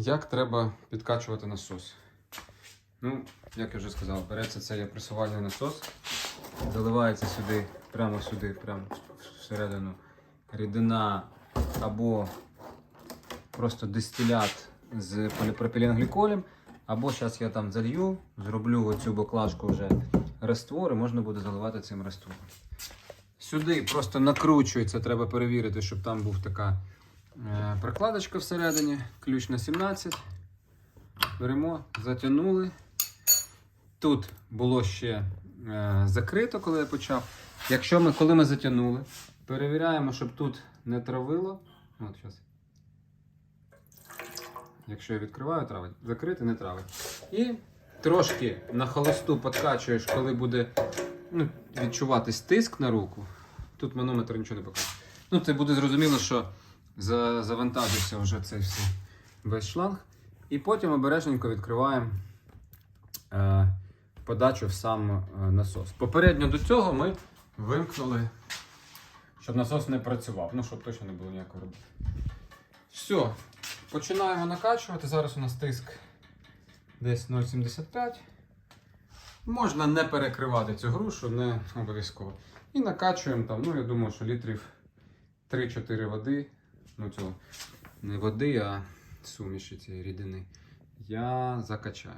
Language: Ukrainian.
Як треба підкачувати насос? Ну, як я вже сказав, береться цей пресувальний насос, заливається сюди, прямо сюди, прямо всередину рідина або просто дистилят з поліпропіленгліколем, або зараз я там залью, зроблю оцю баклажку вже раствор і можна буде заливати цим раствором. Сюди просто накручується, треба перевірити, щоб там був така прокладочка всередині, ключ на 17. Беремо, затягнули. Тут було ще е, закрито, коли я почав. Якщо ми, коли ми затягнули, перевіряємо, щоб тут не травило. От зараз. Якщо я відкриваю, травить. Закрити не травить. І трошки на холосту подкачуєш, коли буде ну, відчуватись тиск на руку. Тут манометр нічого не покаже. Ну, це буде зрозуміло, що завантажився вже цей все, весь шланг. І потім обережненько відкриваємо е, подачу в сам е, насос. Попередньо до цього ми вимкнули, щоб насос не працював. Ну, щоб точно не було ніякої роботи. Все, починаємо накачувати. Зараз у нас тиск десь 0,75. Можна не перекривати цю грушу, не обов'язково. І накачуємо там, ну я думаю, що літрів 3-4 води. Ну цього не води, а суміші цієї рідини. Я закачаю.